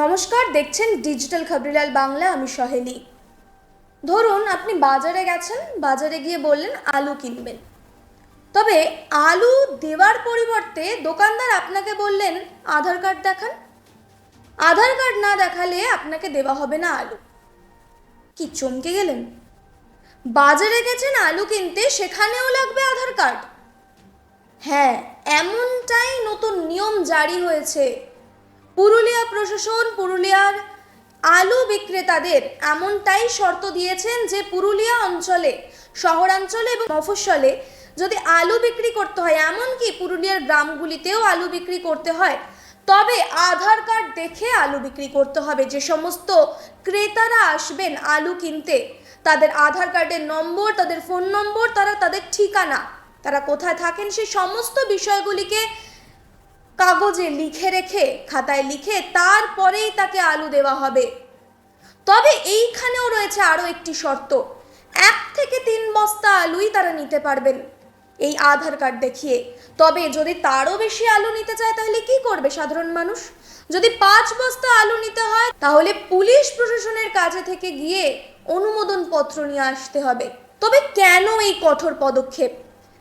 নমস্কার, দেখছেন ডিজিটাল খবরিলাল বাংলা আমি সহেলি। ধরুন আপনি বাজারে গেছেন, বাজারে গিয়ে বললেন আলু কিনবেন। তবে আলু দেওয়ার পরিবর্তে দোকানদার আপনাকে বললেন, আধার কার্ড দেখান। আধার কার্ড না দেখালে আপনাকে দেওয়া হবে না আলু। কি চমকে গেলেন? বাজারে গেছেন আলু কিনতে, সেখানেও লাগবে আধার কার্ড। হ্যাঁ এমনটাই নতুন নিয়ম জারি হয়েছে। পুরুলিয়া প্রশাসন, পুরুলিয়ার আলু বিক্রেতাদের এমনটাই শর্ত দিয়েছেন যে পুরুলিয়া অঞ্চলে, শহরাঞ্চলে এবং মফস্বলে যদি আলু বিক্রি করতে হয়, এমনকি পুরুলিয়ার গ্রামগুলিতেও আলু বিক্রি করতে হয়, তবে আধার কার্ড দেখে আলু বিক্রি করতে হবে। যে সমস্ত ক্রেতারা আসবেন আলু কিনতে, তাদের আধার কার্ডের নম্বর, তাদের ফোন নম্বর, তারা তাদের ঠিকানা, তারা কোথায় থাকেন সেই সমস্ত বিষয়গুলিকে কাগজে লিখে রেখে, খাতায় লিখে তারপরেই তাকে আলু দেওয়া হবে। তবে এইখানেও রয়েছে আরও একটি শর্ত। এক থেকে তিন বস্তা আলুই তারা নিতে পারবেন এই আধার কার্ড দেখিয়ে। তবে যদি তারও বেশি আলু নিতে চায়, তাহলে কি করবে সাধারণ মানুষ? যদি পাঁচ বস্তা আলু নিতে হয়, তাহলে পুলিশ প্রশাসনের কাছে থেকে গিয়ে অনুমোদন পত্র নিয়ে আসতে হবে। তবে কেন এই কঠোর পদক্ষেপ?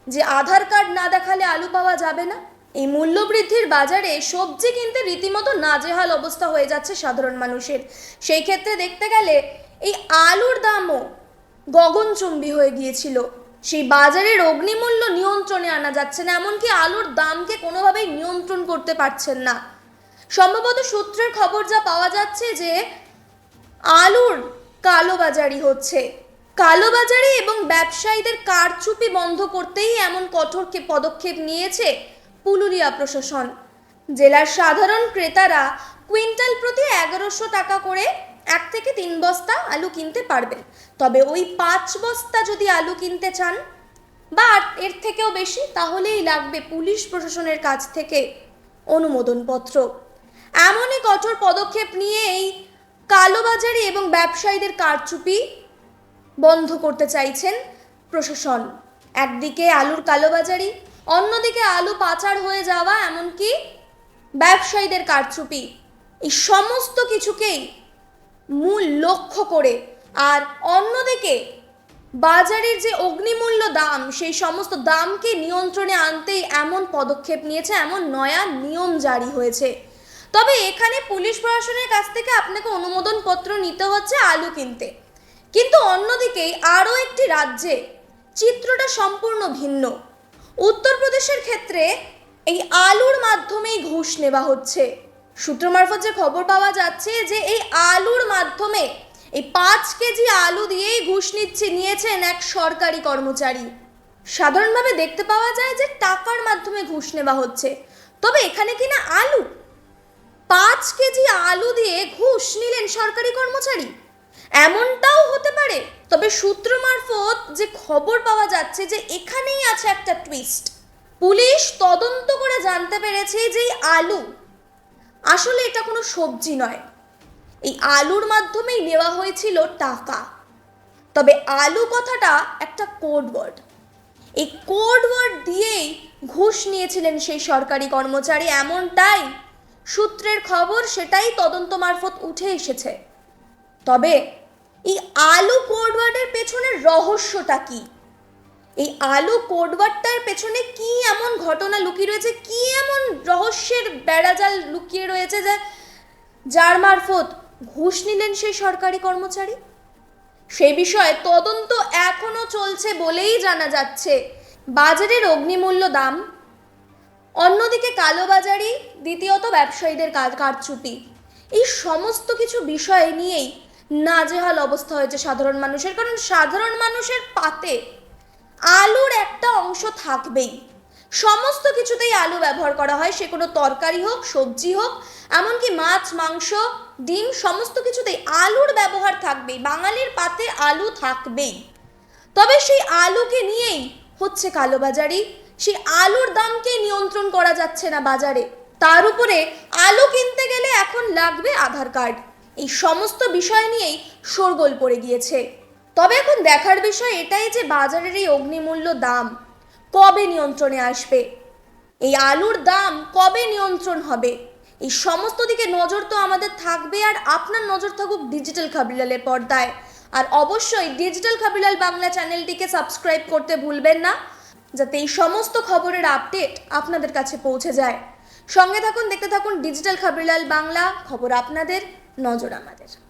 যে আধার কার্ড না দেখালে আলু পাওয়া যাবে না? এই মূল্যবৃদ্ধির বাজারে সবজি কিনতে রীতিমতো নাজেহাল অবস্থা হয়ে যাচ্ছে সাধারণ মানুষের। সেই ক্ষেত্রে দেখতে গেলে এই আলুর দামও গগনচুম্বী হয়ে গিয়েছিল। সেই বাজারের অগ্নিমূল্য নিয়ন্ত্রণে আনা যাচ্ছে না, এমনকি আলুর দামকে কোনোভাবেই নিয়ন্ত্রণ করতে পারছেন না। সম্ভবত সূত্রের খবর যা পাওয়া যাচ্ছে যে আলুর কালোবাজারি হচ্ছে। কালোবাজারি এবং ব্যবসায়ীদের কারচুপি বন্ধ করতেই এমন কঠোর পদক্ষেপ নিয়েছে পুরুলিয়া প্রশাসন। জেলার সাধারণ ক্রেতারা কুইন্টাল প্রতি এগারোশো টাকা করে এক থেকে তিন বস্তা আলু কিনতে পারবেন। তবে ওই পাঁচ বস্তা যদি আলু কিনতে চান, বা এর থেকেও বেশি, তাহলেই লাগবে পুলিশ প্রশাসনের কাছ থেকে অনুমোদনপত্র। এমনই কঠোর পদক্ষেপ নিয়ে এই কালোবাজারি এবং ব্যবসায়ীদের কারচুপি বন্ধ করতে চাইছেন প্রশাসন। একদিকে আলুর কালোবাজারি অন্যদিকে আলু পাচার হয়ে যাওয়া, এমনকি ব্যবসায়ীদের কারচুপি, এই সমস্ত কিছুকেই মূল লক্ষ্য করে। আর অন্যদিকে বাজারের যে অগ্নিমূল্য দাম, সেই সমস্ত দামকে নিয়ন্ত্রণে আনতেই এমন পদক্ষেপ নিয়েছে, এমন নয়া নিয়ম জারি হয়েছে। তবে এখানে পুলিশ প্রশাসনের কাছ থেকে আপনাকে অনুমোদন পত্র নিতে হচ্ছে আলু কিনতে। কিন্তু অন্যদিকে আরও একটি রাজ্যে চিত্রটা সম্পূর্ণ ভিন্ন। উত্তরপ্রদেশের ক্ষেত্রে এই আলুর মাধ্যমেই ঘুষ নেওয়া হচ্ছে। সূত্র মারফত যে খবর পাওয়া যাচ্ছে যে এই আলুর মাধ্যমে এই পাঁচ কেজি আলু দিয়েই ঘুষ নিচ্ছে, নিয়েছেন এক সরকারি কর্মচারী। সাধারণভাবে দেখতে পাওয়া যায় যে টাকার মাধ্যমে ঘুষ নেওয়া হচ্ছে। তবে এখানে কি না আলু? পাঁচ কেজি আলু দিয়ে ঘুষ নিলেন সরকারি কর্মচারী? এমনটাও হতে পারে তবে সূত্র মারফত যে খবর পাওয়া যাচ্ছে যে এখানেই আছে একটা টুইস্ট পুলিশ তদন্ত করে জানতে পেরেছে যে এই আলু, আসলে এটা কোনো সবজি নয়। এই আলুর মাধ্যমেই নেওয়া হয়েছিল টাকা। তবে আলু কথাটা একটা কোড ওয়ার্ড এই কোড ওয়ার্ড দিয়েই ঘুষ নিয়েছিলেন সেই সরকারি কর্মচারী, এমনটাই সূত্রের খবর, সেটাই তদন্ত মারফত উঠে এসেছে। তবে এই আলু কোড ওয়ার্ডের পেছনে রহস্যটা কি? এই আলু কোড ওয়ার্ডটার পেছনে কি এমন ঘটনা লুকিয়ে রয়েছে? কি এমন রহস্যের বেড়াজাল লুকিয়ে রয়েছে যে, যার মারফত ঘুষ নিলেন সেই সরকারি কর্মচারী? সেই বিষয়ে তদন্ত এখনও চলছে বলেই জানা যাচ্ছে। বাজারের অগ্নিমূল্য দাম, অন্যদিকে কালোবাজারি, দ্বিতীয়ত ব্যবসায়ীদের কারচুপি। এই সমস্ত কিছু বিষয় নিয়েই নাজেহাল অবস্থা হয়েছে সাধারণ মানুষের, কারণ সাধারণ মানুষের পাতে আলুর একটা অংশ থাকবেই। সমস্ত কিছুতেই আলু ব্যবহার করা হয়, সে কোনো তরকারি হোক, সবজি হোক, এমনকি মাছ, মাংস, ডিম, সমস্ত কিছুতেই আলুর ব্যবহার থাকবেই, বাঙালির পাতে আলু থাকবেই। তবে সেই আলুকে নিয়েই হচ্ছে কালোবাজারি, সেই আলুর দামকে নিয়ন্ত্রণ করা যাচ্ছে না বাজারে। তার উপরে আলু কিনতে গেলে এখন লাগবে আধার কার্ড। এই সমস্ত বিষয় নিয়েই শোরগোল পড়ে গিয়েছে। তবে এখন দেখার বিষয় এটাই যে বাজারের এই অগ্নিমূল্য দাম কবে নিয়ন্ত্রণে আসবে? এই আলুর দাম কবে নিয়ন্ত্রণ হবে? এই সমস্ত দিকে নজর তো আমাদের থাকবে আর আপনার নজর থাকুক ডিজিটাল খাবিলালের পর্দায়। আর অবশ্যই ডিজিটাল খাবিলাল বাংলা চ্যানেলটিকে সাবস্ক্রাইব করতে ভুলবেন না, যাতে এই সমস্ত খবরের আপডেট আপনাদের কাছে পৌঁছে যায়। সঙ্গে থাকুন, দেখতে থাকুন ডিজিটাল খাবিলাল বাংলা, খবর আপনাদের। নজর আমাদের